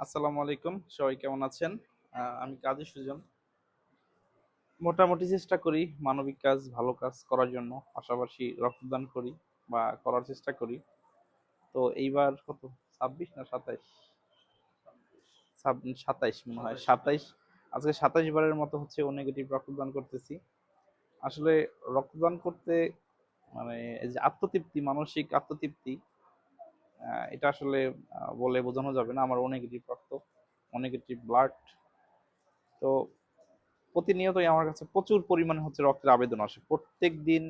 আসসালামু আলাইকুম, সবাই কেমন আছেন? আমি কাজী সুজন। মোটামুটি চেষ্টা করি মানবিক কাজ, ভালো কাজ করার জন্য, পাশাপাশি রক্তদান করি বা করার চেষ্টা করি। তো এইবার কত? ছাব্বিশ না সাতাইশ? সাতাইশ মনে হয়, সাতাইশ। আজকে সাতাইশ বারের মতো হচ্ছে ও নেগেটিভ রক্তদান করতেছি। আসলে রক্তদান করতে মানে যে আত্মতৃপ্তি, মানসিক আত্মতৃপ্তি এটা আসলে বলে বোঝানো যাবে না। আমার নেগেটিভ রক্ত নেগেটিভ ব্লাড তো প্রতিনিয়তই আমার কাছে প্রচুর পরিমাণে হচ্ছে রক্তের আবেদন আসে। প্রত্যেক দিন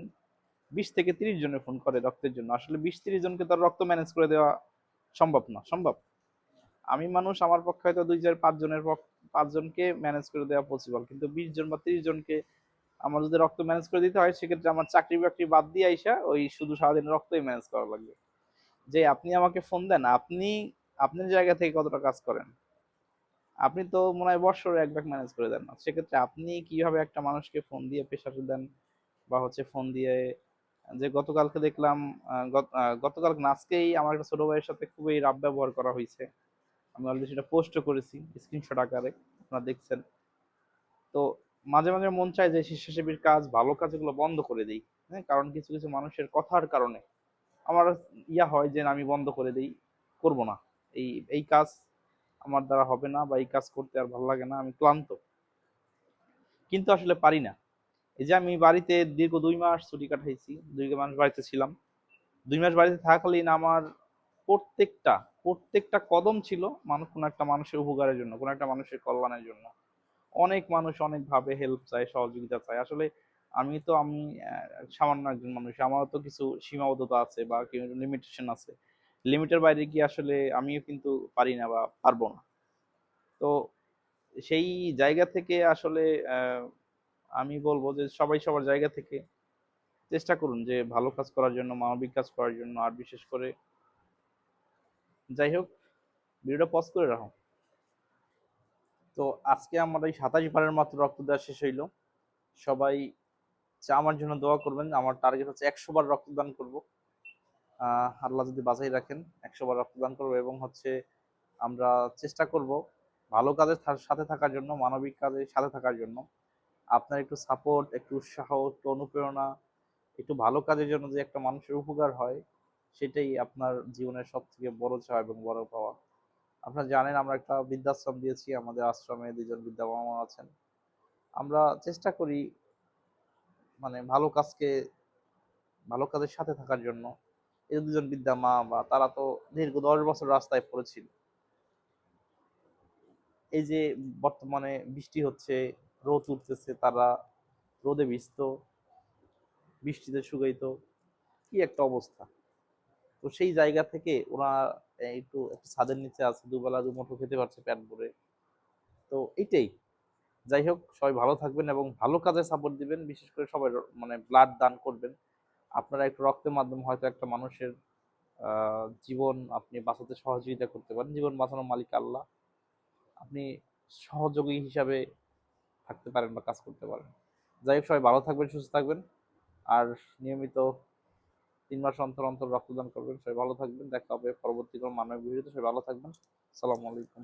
বিশ থেকে তিরিশ জনের ফোন করে রক্তের জন্য। আসলে বিশ তিরিশ জনকে তার রক্ত ম্যানেজ করে দেওয়া সম্ভব না। সম্ভব। আমি মানুষ, আমার পক্ষে হয়তো দুই চার পাঁচ জনের পাঁচজনকে ম্যানেজ করে দেওয়া পসিবল কিন্তু বিশ জন বা তিরিশ জনকে আমার যদি রক্ত ম্যানেজ করে দিতে হয়, সেক্ষেত্রে আমার চাকরি বাকরি বাদ দিয়ে আইসা ওই শুধু সারাদিন রক্তই ম্যানেজ করা লাগবে। যে আপনি আমাকে ফোন দেন, আপনি, আপনার জায়গা থেকে কতটা কাজ করেন? আপনি তো মনে হয় বৎসরে এক লাখ ম্যানেজ করে দেন না। সেক্ষেত্রে আপনি কীভাবে একটা মানুষকে ফোন দিয়ে প্রেশার দেন? বা হচ্ছে ফোন দিয়ে, যে গতকালকে দেখলাম গতকাল নাচকেই আমার একটা ছোট ভাইয়ের সাথে খুবই রাব ব্যবহার করা হয়েছে। আমি অলরেডি সেটা পোস্টও করেছি স্ক্রিনশট আকারে, আপনারা দেখছেন। তো মাঝে মাঝে মন চায় যে স্বেচ্ছাসেবীর কাজ, ভালো কাজগুলো বন্ধ করে দিই হ্যাঁ? কারণ কিছু কিছু মানুষের কথার কারণে আমার ইয়া হয় যে আমি বন্ধ করে দিই, করব না। এই এই কাজ আমার দ্বারা হবে না বা এই কাজ করতে আর ভালো লাগে না, আমি ক্লান্ত। কিন্তু আসলে পারি না। এই যে আমি বাড়িতে দীর্ঘ দুই মাস ছুটি কাটাইছি, দুই মাস বাড়িতে ছিলাম। দুই মাস বাড়িতে থাকাকালীন আমার প্রত্যেকটা প্রত্যেকটা কদম ছিল মানুষ, কোনো একটা মানুষের উপকারের জন্য, কোনো একটা মানুষের কল্যাণের জন্য। অনেক মানুষ অনেক ভাবে হেল্প চায়, সহযোগিতা চায়। আসলে আমি তো আমি সামান্য একজন মানুষ, আমারও তো কিছু সীমাবদ্ধতা আছে বা লিমিটেশন আছে। লিমিটের বাইরে গিয়ে আসলে আমিও কিন্তু পারি না বা পারব না। তো সেই জায়গা থেকে আসলে আমি বলব যে সবাই সবার জায়গা থেকে চেষ্টা করুন যে ভালো কাজ করার জন্য, মানবিক কাজ করার জন্য। আর বিশেষ করে যাই হোক, ভিডিওটা পজ করে রাখো। তো আজকে আমার এই সাতাশ বারের মাত্র রক্ত দেওয়া শেষ হইল। সবাই চা আমার জন্য দোয়া করবেন। আমার টার্গেট হচ্ছে একশো বার রক্তদান করব। আল্লাহ যদি বাঁচাই রাখেন, একশো বার রক্তদান করব এবং হচ্ছে আমরা চেষ্টা করব ভালো কাজের সাথে থাকার জন্য, মানবিক কাজের সাথে থাকার জন্য। আপনার একটু সাপোর্ট একটু উৎসাহ, একটু অনুপ্রেরণা, একটু ভালো কাজের জন্য যে একটা মানুষের উপকার হয়, সেটাই আপনার জীবনের সব থেকে বড় চাওয়া এবং বড় পাওয়া। আপনারা জানেন, আমরা একটা বৃদ্ধাশ্রম দিয়েছি, আমাদের আশ্রমে দুজন বৃদ্ধা মামা আছেন। আমরা চেষ্টা করি মানে ভালো কাজকে, ভালো কাজের সাথে থাকার জন্য এই দুজন বৃদ্ধা মা বা তারা তো দীর্ঘ দশ বছর রাস্তায় পড়েছিল। এই যে বর্তমানে বৃষ্টি হচ্ছে, রোদ উঠতেছে, তারা রোদে ভিজত, বৃষ্টিতে শুকাইতো, কি একটা অবস্থা। তো সেই জায়গা থেকে ওরা একটু ছাদের নিচে আছে, দুবেলা দুমুঠো খেতে পারছে পেট ভরে। তো এইটাই যাই হোক, সবাই ভালো থাকবেন এবং ভালো কাজে সাপোর্ট দিবেন। বিশেষ করে সবাই মানে ব্লাড দান করবেন। আপনারা একটু রক্তের মাধ্যমে হয়তো একটা মানুষের জীবন আপনি বাঁচাতে সহযোগিতা করতে পারেন। জীবন বাঁচানোর মালিক আল্লাহ। আপনি সহযোগী হিসাবে থাকতে পারেন বা কাজ করতে পারেন। যাই হোক, সবাই ভালো থাকবেন, সুস্থ থাকবেন। আর নিয়মিত তিন মাস অন্তর অন্তর রক্তদান করবেন। সবাই ভালো থাকবেন। দেখা হবে পরবর্তী কোনো মানবিক ভিডিওতে। সবাই ভালো থাকবেন। সালামু আলাইকুম।